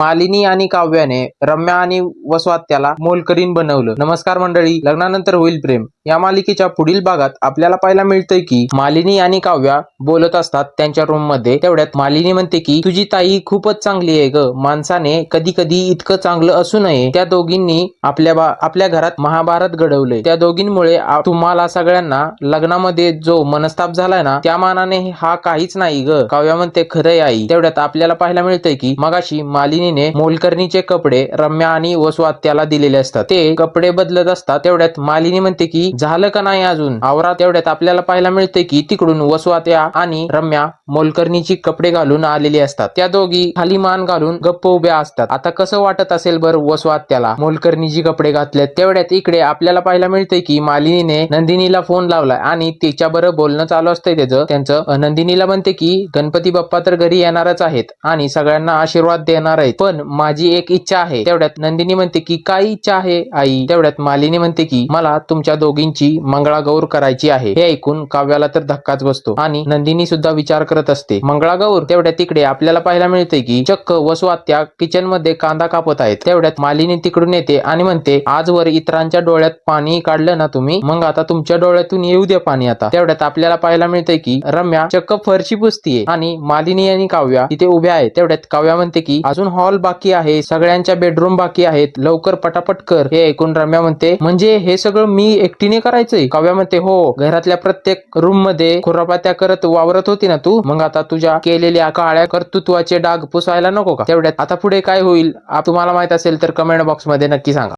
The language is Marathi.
मालिनी आणि काव्याने रम्या आणि वसवात्याला मोलकरीण बनवलं. नमस्कार मंडळी लग्नानंतर होईल प्रेम. या मालिकेच्या पुढील भागात आपल्याला पाहायला मिळतंय की मालिनी आणि काव्या बोलत असतात त्यांच्या रूममध्ये. तेवढ्यात मालिनी म्हणते की तुझी ताई खूपच चांगली आहे ग. माणसाने कधी कधी इतकं चांगलं असू नये. त्या दोघींनी आपल्या आपल्या घरात महाभारत घडवलंय. त्या दोघींमुळे तुम्हाला सगळ्यांना लग्नामध्ये जो मनस्ताप झालाय ना त्या मानाने हा काहीच नाही ग. काव्या म्हणते खरंय आई. तेवढ्यात आपल्याला पाहायला मिळतंय की मगाशी मालिनीने मोलकर्णीचे कपडे रम्या आणि वसवात्याला दिलेले असतात. ते कपडे बदलत असतात. तेवढ्यात मालिनी म्हणते की झालं का नाही अजून? आवरात तेवढ्यात आपल्याला पाहायला मिळते की तिकडून वसवात्या आणि रम्या मोलकर्णीची कपडे घालून आलेली असतात. त्या दोघी खाली मान घालून गप्प उभ्या असतात. आता कसं वाटत असेल बरं वसवात्याला मोलकर्णीची कपडे घातलेत. तेवढ्यात इकडे आपल्याला पाहायला मिळते की मालिनीने नंदिनीला फोन लावलाय आणि तिच्या बरं बोलणं चालू असतंय त्याचं. त्यांचं नंदिनीला म्हणते की गणपती बाप्पा तर घरी येणारच आहेत आणि सगळ्यांना आशीर्वाद देणार आहेत. पण माझी एक इच्छा आहे. तेवढ्यात नंदिनी म्हणते की काय इच्छा आहे आई? तेवढ्यात मालिनी म्हणते की मला तुमच्या दोघी दोघींची मंगळागौर करायची आहे. हे ऐकून काव्याला तर धक्काच बसतो. आणि नंदिनी सुद्धा विचार करत असते मंगळागौर तेवढ्या तिकडे आपल्याला पाहायला मिळते की चक्क वसुआत्या किचनमध्ये कांदा कापत आहेत. तेवढ्यात मालिनी तिकडून येते आणि म्हणते आजवर इतरांच्या डोळ्यात पाणी काढलं ना तुम्ही? मग आता तुमच्या डोळ्यातून येऊ द्या पाणी आता. तेवढ्यात आपल्याला पाहायला मिळतंय की रम्या चक्क फरशी पुसतीये. आणि मालिनी आणि काव्या तिथे उभ्या आहेत. तेवढ्यात काव्या म्हणते की अजून हॉल बाकी आहे. सगळ्यांच्या बेडरूम बाकी आहेत. लवकर पटापट कर. हे ऐकून रम्या म्हणते म्हणजे हे सगळं मी एकटी तिने करायचंय. काव्या म्हणते हो घरातल्या प्रत्येक रूममध्ये खुरापात्या करत वावरत होती ना तू? मग आता तुझ्या केलेल्या काळ्या कर्तृत्वाचे डाग पुसायला नको का? तेवढ्यात आता पुढे काय होईल? तुम्हाला माहीत असेल तर कमेंट बॉक्समध्ये नक्की सांगा.